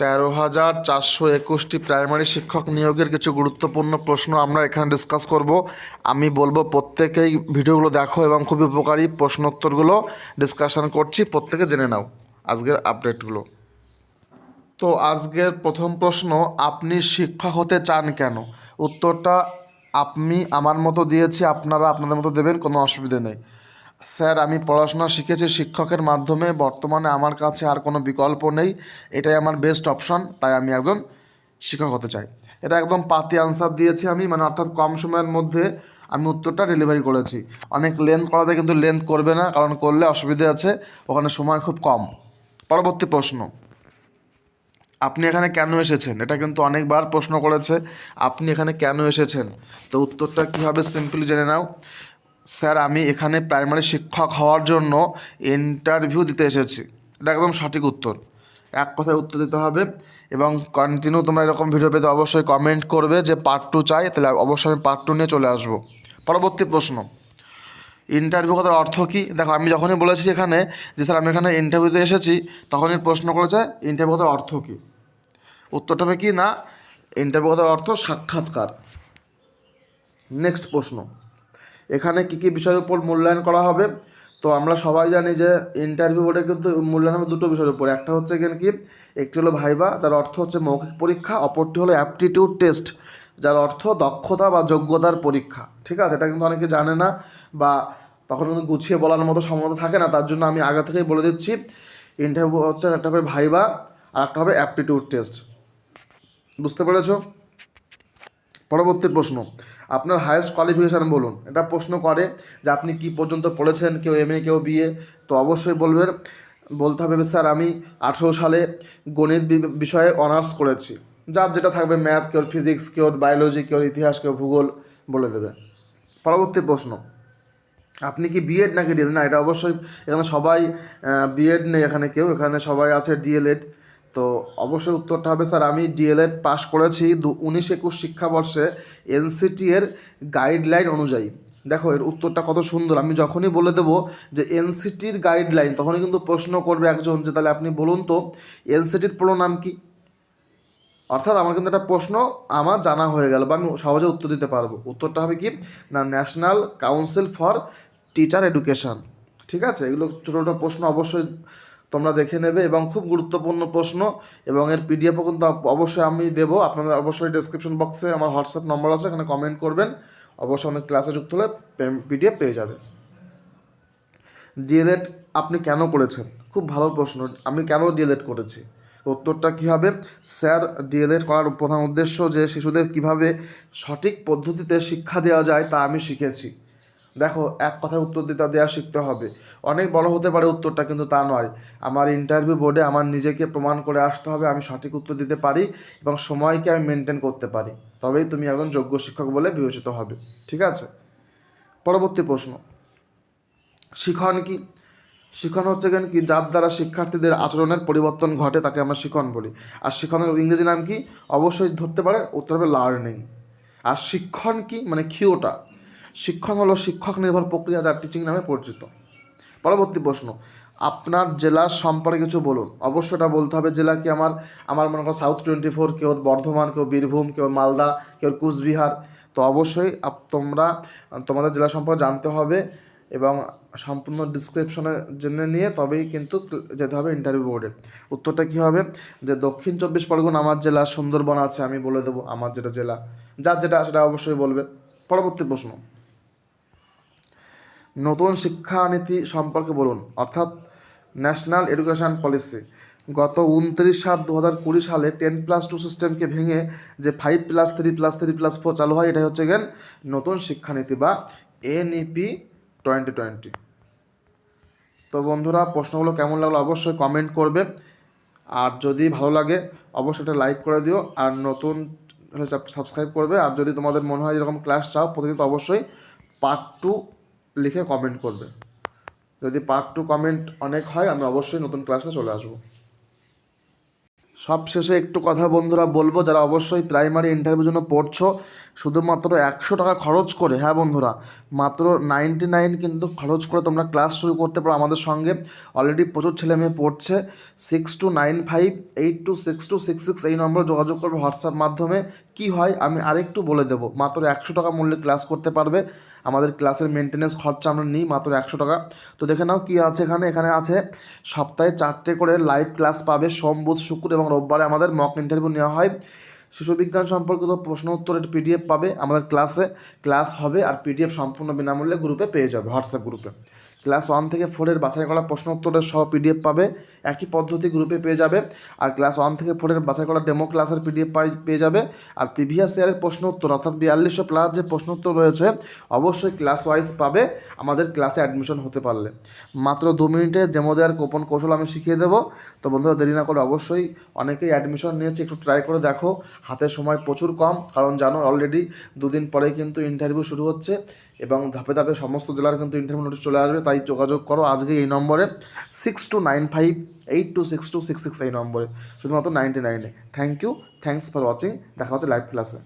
তেরো হাজার চারশো একুশটি প্রাইমারি শিক্ষক নিয়োগের কিছু গুরুত্বপূর্ণ প্রশ্ন আমরা এখানে ডিসকাস করব। আমি বলব, প্রত্যেকেই ভিডিওগুলো দেখো এবং খুবই উপকারী প্রশ্নোত্তরগুলো ডিসকাশন করছি। প্রত্যেকে জেনে নাও আজকের আপডেটগুলো তো আজকের প্রথম প্রশ্ন, আপনি শিক্ষক হতে চান কেন? উত্তরটা আপনি আমার মতো দিয়েছি, আপনারা আপনাদের মতো দেবেন, কোনো অসুবিধে নেই। স্যার, আমি পড়াশোনা শিখেছি শিক্ষকের মাধ্যমে। বর্তমানে আমার কাছে আর কোনো বিকল্প নেই। এটাই আমার বেস্ট অপশন তাই আমি একজন শিক্ষক হতে চাই। এটা একদম পাতি আনসার দিয়েছি আমি মানে অর্থাৎ কম সময়ের মধ্যে আমি উত্তরটা ডেলিভারি করেছি। অনেক লেন্থ করা যায়, কিন্তু লেন্থ করবে না, কারণ করলে অসুবিধে আছে। ওখানে সময় খুব কম। পরবর্তী প্রশ্ন। আপনি এখানে কেন এসেছেন? এটা কিন্তু অনেকবার প্রশ্ন করেছে। আপনি এখানে কেন এসেছেন? তো উত্তরটা কীভাবে সিম্পলি জেনে নাও। স্যার, আমি এখানে প্রাইমারি শিক্ষক হওয়ার জন্য ইন্টারভিউ দিতে এসেছি। এটা একদম সঠিক উত্তর। এক কথায় উত্তর দিতে হবে এবং কন্টিনিউ তোমরা এরকম ভিডিও পেতে অবশ্যই কমেন্ট করবে যে পার্ট টু চাই, তাহলে অবশ্যই আমি পার্ট টু নিয়ে চলে আসব। পরবর্তী প্রশ্ন। ইন্টারভিউ কথার অর্থ কী? দেখো, আমি যখনই বলেছি এখানে যে স্যার, আমি এখানে ইন্টারভিউতে এসেছি, তখনই প্রশ্ন করেছে ইন্টারভিউ কথার অর্থ কী? উত্তরটা হবে কি না? ইন্টারভিউ কথার অর্থ সাক্ষাৎকার। নেক্সট প্রশ্ন। এখানে কী কী বিষয়ের উপর মূল্যায়ন করা হবে? তো আমরা সবাই জানি যে ইন্টারভিউ বোর্ডে কিন্তু মূল্যায়ন হবে দুটো বিষয়ের উপর। একটা হচ্ছে এখানে কি? একটি হলো ভাইবা যার অর্থ হচ্ছে মৌখিক পরীক্ষা। অপরটি হলো অ্যাপটিটিউড টেস্ট যার অর্থ দক্ষতা বা যোগ্যতার পরীক্ষা। ঠিক আছে? এটা কিন্তু অনেকে জানে না বা তখন কিন্তু গুছিয়ে বলার মতো সম্মত থাকে না, তার জন্য আমি আগে থেকেই বলে দিচ্ছি। ইন্টারভিউ হচ্ছে একটা হবে ভাইবা আর একটা হবে অ্যাপটিটিউড টেস্ট বুঝতে পেরেছ? পরবর্তী প্রশ্ন, আপনার হায়েস্ট কোয়ালিফিকেশান বলুন। এটা প্রশ্ন করে যে আপনি কি পর্যন্ত পড়েছেন, কেউ এম এ কেউ বিএ তো অবশ্যই বলবেন। বলতে হবে স্যার, আমি আঠেরো সালে গণিত বিষয়ে অনার্স করেছি। যার যেটা থাকবে ম্যাথ কেউ ফিজিক্স কেউ বায়োলজি কেউ ইতিহাস, কেউ ভূগোল বলে দেবে। পরবর্তী প্রশ্ন, আপনি কি বিএড নাকি ডিএল না, এটা অবশ্যই এখানে সবাই বিএড নেই এখানে কেউ। এখানে সবাই আছে ডিএলএড তো অবশ্যই উত্তরটা হবে, স্যার, আমি ডিএলএড পাশ করেছি দু, উনিশ একুশ শিক্ষাবর্ষে এনসিটি এর গাইডলাইন অনুযায়ী। দেখো, এর উত্তরটা কত সুন্দর। আমি যখনই বলে দেবো যে এনসিটির গাইডলাইন, তখনই কিন্তু প্রশ্ন করবে একজন যে, তাহলে আপনি বলুন তো এনসিটির পুরো নাম কি? অর্থাৎ আমার কিন্তু একটা প্রশ্ন আমার জানা হয়ে গেল বা আমি সহজে উত্তর দিতে পারব। উত্তরটা হবে কি? না national council for teacher education ঠিক আছে? এগুলো ছোটো ছোটো প্রশ্ন, অবশ্যই তোমরা দেখে নেবে এবং খুব গুরুত্বপূর্ণ প্রশ্ন এবং এর পিডিএফও কিন্তু অবশ্যই আমি দেবো। আপনারা অবশ্যই ডেসক্রিপশন বক্সে আমার হোয়াটসঅ্যাপ নম্বর আছে, এখানে কমেন্ট করবেন। অবশ্যই অনেক ক্লাসে যুক্ত হলে পিডিএফ পেয়ে যাবে। ডিএলএড আপনি কেন করেছেন? খুব ভালো প্রশ্ন। আমি কেন ডিএলএড করেছি? উত্তরটা কী হবে? স্যার ডিএলএড করার প্রধান উদ্দেশ্য যে শিশুদের কীভাবে সঠিক পদ্ধতিতে শিক্ষা দেওয়া যায় তা আমি শিখেছি। দেখো, এক কথায় উত্তর দিতে দেওয়া শিখতে হবে। অনেক বড় হতে পারে উত্তরটা, কিন্তু তা নয়। আমার ইন্টারভিউ বোর্ডে আমার নিজেকে প্রমাণ করে আসতে হবে, আমি সঠিক উত্তর দিতে পারি এবং সময়কে আমি মেনটেন করতে পারি। তবেই তুমি একজন যোগ্য শিক্ষক বলে বিবেচিত হবে। ঠিক আছে? পরবর্তী প্রশ্ন। শিখন কি? শিখন হচ্ছে কেন কি, যার দ্বারা শিক্ষার্থীদের আচরণের পরিবর্তন ঘটে তাকে আমরা শিখন বলি। আর শিখনের ইংরেজি নাম কি? অবশ্যই ধরতে পারে উত্তর হবে লার্নিং আর শিক্ষণ কি? মানে খিওটা শিক্ষণ হলো শিক্ষক নির্ভর প্রক্রিয়া যার টিচিং নামে পরিচিত। পরবর্তী প্রশ্ন, আপনার জেলার সম্পর্কে কিছু বলুন। অবশ্যই এটা বলতে হবে, জেলা কি আমার? আমার মনে করো সাউথ টোয়েন্টি ফোর কেউ বর্ধমান, কেউ বীরভূম, কেউ মালদা, কেউ কুচবিহার। তো অবশ্যই তোমরা, তোমাদের জেলা সম্পর্কে জানতে হবে এবং সম্পূর্ণ ডিসক্রিপশনে জেনে নিয়ে তবেই কিন্তু যেতে হবে ইন্টারভিউ বোর্ডে উত্তরটা কী হবে? যে দক্ষিণ চব্বিশ পরগনা আমার জেলা, সুন্দরবন আছে, আমি বলে দেবো আমার যেটা জেলা। যার যেটা, সেটা অবশ্যই বলবে। পরবর্তী প্রশ্ন নতুন শিক্ষানীতি সম্পর্কে বলুন, অর্থাৎ ন্যাশনাল এডুকেশন পলিসি। গত উনত্রিশ সাত দু হাজার কুড়ি সালে টেন প্লাস টু সিস্টেমকে ভেঙে যে five plus three plus three plus four চালু হয়, এটাই হচ্ছে গেন নতুন শিক্ষানীতি বা এনইপি টোয়েন্টি টোয়েন্টি তো বন্ধুরা, প্রশ্নগুলো কেমন লাগল অবশ্যই কমেন্ট করবে। আর যদি ভালো লাগে, অবশ্যই একটা লাইক করে দিও। আর নতুন সাবস্ক্রাইব করবে। আর যদি তোমাদের মনে হয় যেরকম ক্লাস চাও প্রতিদিন অবশ্যই পার্ট টু লিখে কমেন্ট করবে। যদি পার্ট টু কমেন্ট অনেক হয়, আমি অবশ্যই নতুন ক্লাসে চলে আসব। সবশেষে একটু কথা বন্ধুরা বলব, যারা অবশ্যই প্রাইমারি ইন্টারভিউর জন্য পড়ছো, শুধুমাত্র একশো টাকা খরচ করে হ্যাঁ বন্ধুরা, মাত্র নাইনটি নাইন কিন্তু খরচ করে তোমরা ক্লাস শুরু করতে পারো আমাদের সঙ্গে। অলরেডি প্রচুর ছেলে মেয়ে পড়ছে six two nine five eight two six two six six এই নম্বরে যোগাযোগ করবে হোয়াটসঅ্যাপ মাধ্যমে। কি হয়, আমি আরেকটু বলে দেবো, মাত্র একশো টাকা মূল্যে ক্লাস করতে পারবে। আমাদের ক্লাসের মেনটেন্যান্স খরচা আমরা নিই মাত্র একশো টাকা। তো দেখে নাও কী আছে এখানে। এখানে আছে, সপ্তাহে চারটে করে লাইভ ক্লাস পাবে সোম, বুধ, শুক্র এবং রোববারে আমাদের মক ইন্টারভিউ নেওয়া হয়। শিশুবিজ্ঞান সম্পর্কিত প্রশ্ন উত্তরের পিডিএফ পাবে আমাদের ক্লাসে ক্লাস হবে আর পিডিএফ সম্পূর্ণ বিনামূল্যে গ্রুপে পেয়ে যাবে হোয়াটসঅ্যাপ গ্রুপে ক্লাস ওয়ান থেকে ফোরের বাছাই করা প্রশ্ন উত্তরের সহ পিডিএফ পাবে। একই পদ্ধতি গ্রুপে পেয়ে যাবে। আর ক্লাস ওয়ান থেকে ফোরের বাছাই করা ডেমো ক্লাসের পিডিএফ পাই পেয়ে যাবে। আর প্রিভিয়াস ইয়ারের প্রশ্ন উত্তর, অর্থাৎ বিয়াল্লিশশো প্লাস যে প্রশ্ন উত্তর রয়েছে, অবশ্যই ক্লাস ওয়াইজ পাবে। আমাদের ক্লাসে অ্যাডমিশন হতে পারলে। মাত্র দু মিনিটে ডেমো দেওয়ার গোপন কৌশল আমি শিখিয়ে দেবো। তো বন্ধুরা, দেরি না করে অবশ্যই অনেকেই অ্যাডমিশন নিয়েছে, একটু ট্রাই করে দেখো। হাতে সময় প্রচুর কম, কারণ জানো অলরেডি দুদিন পরেই কিন্তু ইন্টারভিউ শুরু হচ্ছে এবং ধাপে ধাপে সমস্ত জেলার কিন্তু ইন্টারভিউ নোটিশ চলে আসবে। তাই যোগাযোগ করো আজকে এই নম্বরে। Six two nine five eight two six two six six এই নম্বরে শুধুমাত্র নাইনটি নাইনে thank you thanks for watching দেখা হচ্ছে লাইভ ক্লাসে